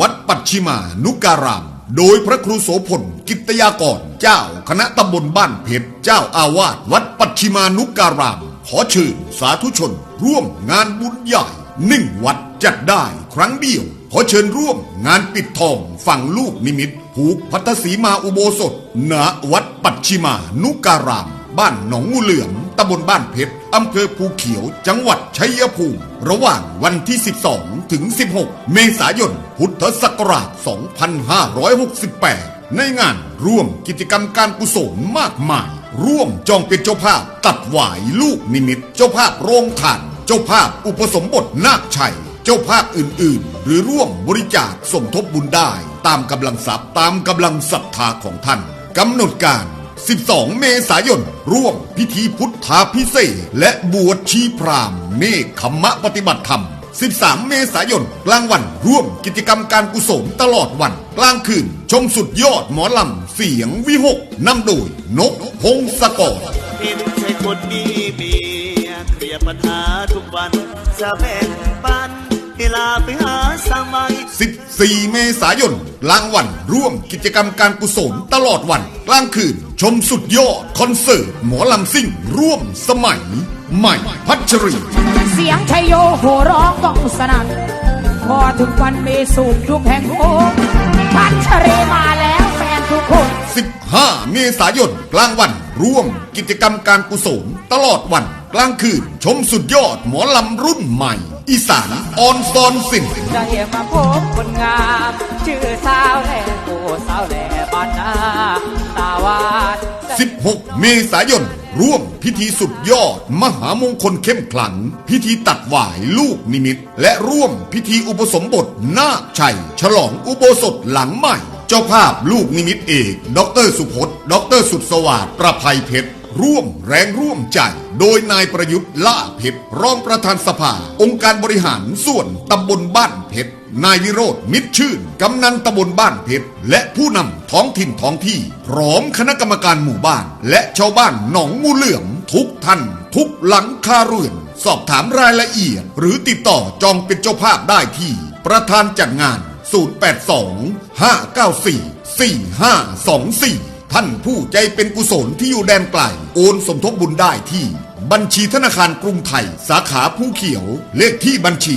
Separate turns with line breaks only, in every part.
วัดปัจฉิมานุการาม โดยพระครูโสพลกิตยากร เจ้าคณะตำบลบ้านเพชร เจ้าอาวาสวัดปัจฉิมานุการาม ขอเชิญสาธุชน ร่วมงานบุญใหญ่หนึ่งวัดจัดได้ครั้งเดียว ขอเชิญร่วมงานปิดทองฝั่งลูกนิมิตผูกพัทธสีมาอุโบสถณวัดปัจฉิมานุการาม บ้านหนองงูเหลือม ตำบลบ้านเพชร อำเภอภูเขียว จังหวัดชัยภูมิ ระหว่างวันที่ 12 ถึง 16 เมษายน พุทธศักราช 2568 ในงานร่วมกิจกรรมการกุศลมากมาย ร่วมจองเป็นเจ้าภาพ ตัดหวายลูกนิมิต เจ้าภาพโรงทาน เจ้าภาพอุปสมบทนาคชัย เจ้าภาพอื่น ๆ หรือร่วมบริจาคสมทบบุญได้ ตามกำลังทรัพย์ตามกำลังศรัทธาของท่านกำหนดการ 12 เมษายน ร่วมพิธีพุทธาพิเศษกและบวชชีพรามเนคขมมะปฏิบัติธรรม 13 เมษายน กลางวันร่วมกิจกรรมการกุศลตลอดวัน กลางคืน ชมสุดยอดหมอลำ เสียงวิหกนำโดย นกพงศกร
เห็นใช่คนดีเมียเคลียร์ปัญหาทุกวันจะแบ่งปันเวลาไปหาสามัย
14 เมษายนกลางวันร่วมกิจกรรมการกุศลตลอดวัน กลางคืน ชมสุดยอดคอนเสิร์ตหมอลำซิ่งร่วมสมัย ใหม่พัชรี
เสียงชัยโยโห่ร้องก้องสนั่นพอถึงวันมีสูบทุกแห่งโค้งพัชเรมาแล้วแฟนทุกคน
15 เมษายนกลางวันร่วมกิจกรรมการกุศลตลอดวันกลางคืน ชมสุดยอดหมอลำรุ่นใหม่ อีสานออนซอนสิน
ได้มาพบคนงาม ชื่อสาวแหล่โอ้สาวแหล่บ้านนาตาวาด
6 เมษายน ร่วมพิธีสุดยอด มหามงคลเข้มขลัง พิธีตัดหวายลูกนิมิต และร่วมพิธีอุปสมบทนาคชัย ฉลองอุโบสถหลังใหม่ เจ้าภาพลูกนิมิตเอก ดรสุพจน์ ดรสุดสวัสดิ์ประภัยเพชรร่วมแรงร่วมใจ โดยนายประยุทธ์ล่าเพชรรองประธานสภา องค์การบริหารส่วนตำบลบ้านเพชร นายวิโรธมิตรชื่น กำนันตำบลบ้านเพชร และผู้นำท้องถิ่นท้องที่ พร้อมคณะกรรมการหมู่บ้าน และชาวบ้านหนองงูเหลือม ทุกท่าน ทุกหลังคาเรือน สอบถามรายละเอียด หรือติดต่อจองเป็นเจ้าภาพได้ที่ ประธานจัดงาน 082 594 4524ท่านผู้ใจเป็นกุศลที่อยู่แดนไกล โอนสมทบบุญได้ที่ บัญชีธนาคารกรุงไทย สาขาผู้เขียว เลขที่บัญชี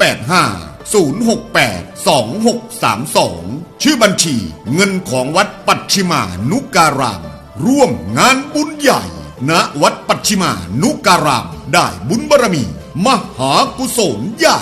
285 068 2632 ชื่อบัญชีเงินของวัดปัจฉิมานุการาม ร่วมงานบุญใหญ่ ณวัดปัจฉิมานุการาม ได้บุญบารมี มหากุศลใหญ่